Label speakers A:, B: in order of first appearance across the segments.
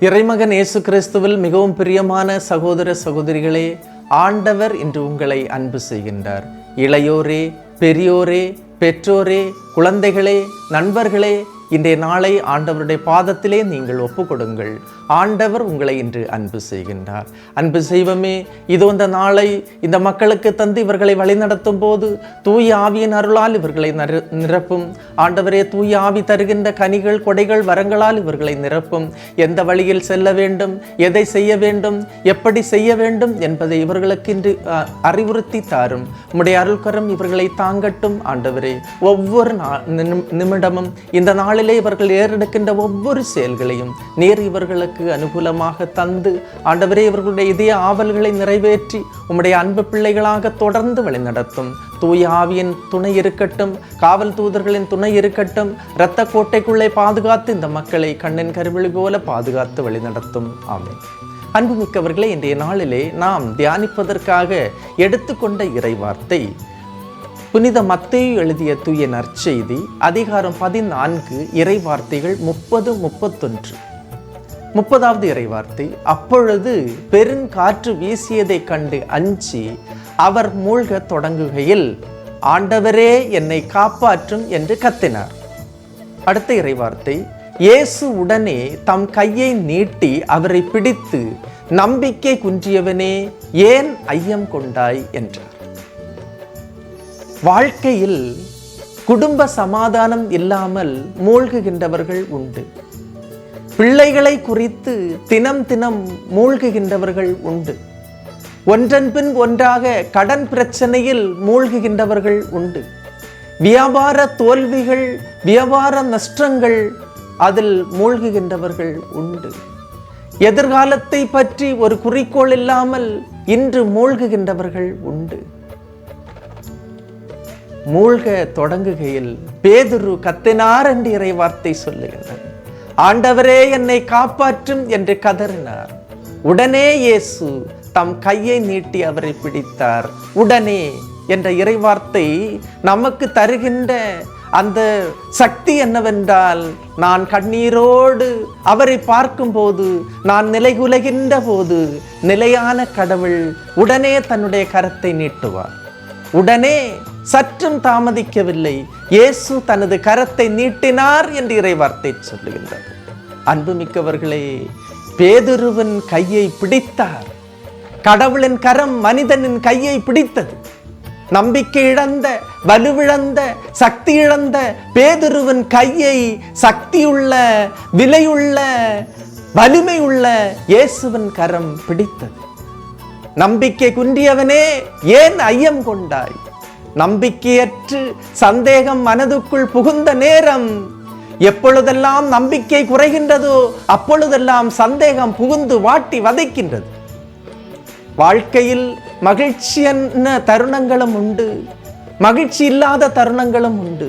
A: இறைமகன் இயேசு கிறிஸ்துவில் மிகவும் பிரியமான சகோதர சகோதரிகளே ஆண்டவர் இன்று உங்களை அன்பு செய்கின்றார். இளையோரே பெரியோரே பெற்றோரே குழந்தைகளே நண்பர்களே இன்றைய நாளை ஆண்டவருடைய பாதத்திலே நீங்கள் ஒப்புக்கொடுங்கள். ஆண்டவர் உங்களை இன்று அன்பு செய்கின்றார். அன்பு செய்வமே இதோ இந்த நாளை இந்த மக்களுக்கு தந்து இவர்களை வழிநடத்தும் போது தூய ஆவியின் அருளால் இவர்களை நிரப்பும். ஆண்டவரே தூய ஆவி தருகின்ற கனிகள் கொடைகள் வரங்களால் இவர்களை நிரப்பும். எந்த வழியில் செல்ல வேண்டும் எதை செய்ய வேண்டும் எப்படி செய்ய வேண்டும் என்பதை இவர்களுக்கு இன்று அறிவுறுத்தி தாரும். உம்முடைய அருள்கரம் இவர்களை தாங்கட்டும் ஆண்டவரே. ஒவ்வொரு நிமிடமும் இந்த நாளில் ஆண்டவரிலே இவர்கள் ஏறெடுக்கின்ற ஒவ்வொரு செயல்களையும் நீர் இவர்களுக்கு அனுகூலமாக தந்து ஆண்டவரே இவர்களுடைய இதய ஆவல்களை நிறைவேற்றி உம்முடைய அன்பு பிள்ளைகளாக தொடர்ந்து வழிநடத்தும். தூய ஆவியின் துணை இருக்கட்டும் காவல் தூதர்களின் துணை இருக்கட்டும் இரத்த கோட்டைக்குள்ளே பாதுகாத்து இந்த மக்களை கண்ணின் கருவிழி போல பாதுகாத்து வழிநடத்தும். ஆமென். அன்புமிக்கவர்களே இன்றைய நாளிலே நாம் தியானிப்பதற்காக எடுத்துக்கொண்ட இறைவார்த்தை புனித மத்தையை எழுதிய தூய நற்செய்தி அதிகாரம் பதினான்கு இறைவார்த்தைகள் முப்பது முப்பத்தொன்று. முப்பதாவது இறைவார்த்தை அப்பொழுது பெருங்காற்று வீசியதைக் கண்டு அஞ்சி அவர் மூழ்கத் தொடங்குகையில் ஆண்டவரே என்னை காப்பாற்றும் என்று கத்தினார். அடுத்த இறைவார்த்தை இயேசு உடனே தம் கையை நீட்டி அவரை பிடித்து நம்பிக்கை குன்றியவனே ஏன் ஐயம் கொண்டாய் என்றார். வாழ்க்கையில் குடும்ப சமாதானம் இல்லாமல் மூழ்குகின்றவர்கள் உண்டு. பிள்ளைகளை குறித்து தினம் தினம் மூழ்குகின்றவர்கள் உண்டு. ஒன்றன் பின் ஒன்றாக கடன் பிரச்சனையில் மூழ்குகின்றவர்கள் உண்டு. வியாபார தோல்விகள் வியாபார நஷ்டங்கள் அதில் மூழ்குகின்றவர்கள் உண்டு. எதிர்காலத்தை பற்றி ஒரு குறிக்கோள் இல்லாமல் இன்று மூழ்குகின்றவர்கள் உண்டு. மூழ்க தொடங்குகையில் பேதுரு கத்தினார் என்று இறை வார்த்தை சொல்லுகின்றது ஆண்டவரே என்னை காப்பாற்றும் என்று கதறினார். உடனே இயேசு தம் கையை நீட்டி அவரை பிடித்தார். உடனே என்ற இறைவார்த்தை நமக்கு தருகின்ற அந்த சக்தி என்னவென்றால் நான் கண்ணீரோடு அவரை பார்க்கும்போது நான் நிலைகுலைகின்ற போது நிலையான கடவுள் உடனே தன்னுடைய கரத்தை நீட்டுவார். உடனே சற்றும் தாமதிக்கவில்லை. இயேசு தனது கரத்தை நீட்டினார் என்று இறைவார்த்தை சொல்லுகின்றது. அன்புமிக்கவர்களே பேதுருவன் கையை பிடித்தார். கடவுளின் கரம் மனிதனின் கையை பிடித்தது. நம்பிக்கை இழந்த வலுவிழந்த சக்தி இழந்த பேதுருவன் கையை சக்தியுள்ள விலையுள்ள வலிமையுள்ள இயேசுவின் கரம் பிடித்தது. நம்பிக்கை குன்றியவனே ஏன் ஐயம் கொண்டாய்? நம்பிக்கையற்று சந்தேகம் மனதுக்குள் புகுந்த நேரம் எப்பொழுதெல்லாம் நம்பிக்கை குறைகின்றதோ அப்பொழுதெல்லாம் சந்தேகம் புகுந்து வாட்டி வதைக்கின்றது. வாழ்க்கையில் மகிழ்ச்சியான தருணங்களும் உண்டு. மகிழ்ச்சி இல்லாத தருணங்களும் உண்டு.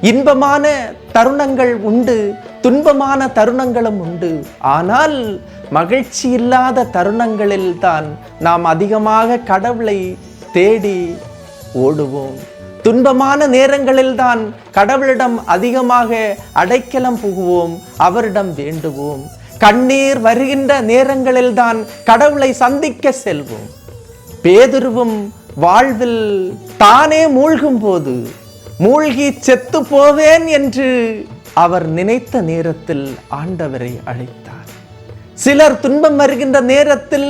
A: இன்பமான தருணங்கள் உண்டு. துன்பமான தருணங்களும் உண்டு. ஆனால் மகிழ்ச்சி இல்லாத தருணங்களில்தான் நாம் அதிகமாக கடவுளை தேடி ஓடுவோம். துன்பமான நேரங்களில் தான் கடவுளிடம் அதிகமாக அடைக்கலம் புகுவோம் அவரிடம் வேண்டுவோம். கண்ணீர் வருகின்ற நேரங்களில் தான் கடவுளை சந்திக்க செல்வோம். பேதுருவும் வாழ்வில் தானே மூழ்கும் போது மூழ்கி செத்து போவேன் என்று அவர் நினைத்த நேரத்தில் ஆண்டவரை அழைத்தார். சிலர் துன்பம் வருகின்ற நேரத்தில்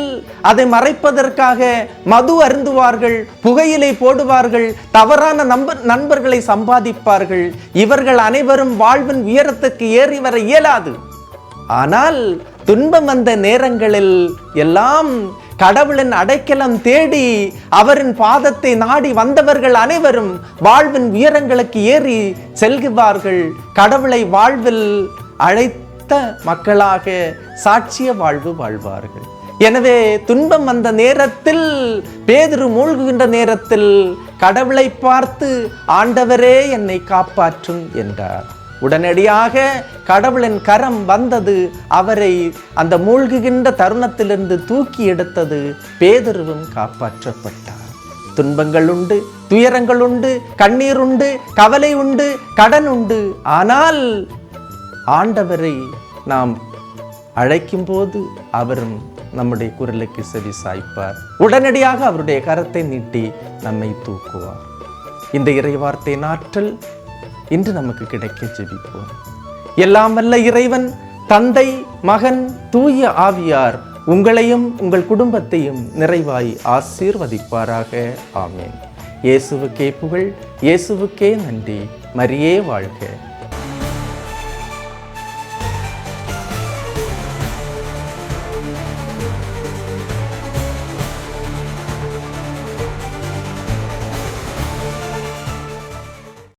A: அதை மறைப்பதற்காக மது அருந்துவார்கள் புகையிலை போடுவார்கள் தவறான நம்ப நண்பர்களை சம்பாதிப்பார்கள். இவர்கள் அனைவரும் வாழ்வின் உயரத்துக்கு ஏறி வர இயலாது. ஆனால் துன்பம் வந்த நேரங்களில் எல்லாம் கடவுளின் அடைக்கலம் தேடி அவரின் பாதத்தை நாடி வந்தவர்கள் அனைவரும் வாழ்வின் உயரங்களுக்கு ஏறி செல்கிறார்கள் கடவுளை வாழ்வில் அழைத்து மக்களாக சாட்சிய வாழ்வு வாழ்வார்கள். எனவே துன்பம் வந்த நேரத்தில் பேதுரு மூழ்குகின்ற நேரத்தில் கடவுளை பார்த்து ஆண்டவரே என்னை காப்பாற்றும் என்றார். உடனடியாக கடவுளின் கரம் வந்தது அவரை அந்த மூழ்குகின்ற தருணத்திலிருந்து தூக்கி எடுத்தது பேதுருவும் காப்பாற்றப்பட்டார். துன்பங்கள் உண்டு துயரங்கள் உண்டு கண்ணீர் உண்டு கவலை உண்டு கடன் உண்டு. ஆனால் ஆண்டவரை நாம் அழைக்கும்போது அவரும் நம்முடைய குரலுக்கு செவி சாய்ப்பார். உடனடியாக அவருடைய கரத்தை நீட்டி நம்மை தூக்குவார். இந்த இறைவார்த்தை நாற்றல் இன்று நமக்கு கிடைக்க ஜெபிப்போம் எல்லாம் வல்ல இறைவன் தந்தை மகன் தூய ஆவியார் உங்களையும் உங்கள் குடும்பத்தையும் நிறைவாய் ஆசீர்வதிப்பாராக. ஆமேன். இயேசுவுக்கே புகழ் இயேசுவுக்கே நன்றி. மரியே வாழ்க.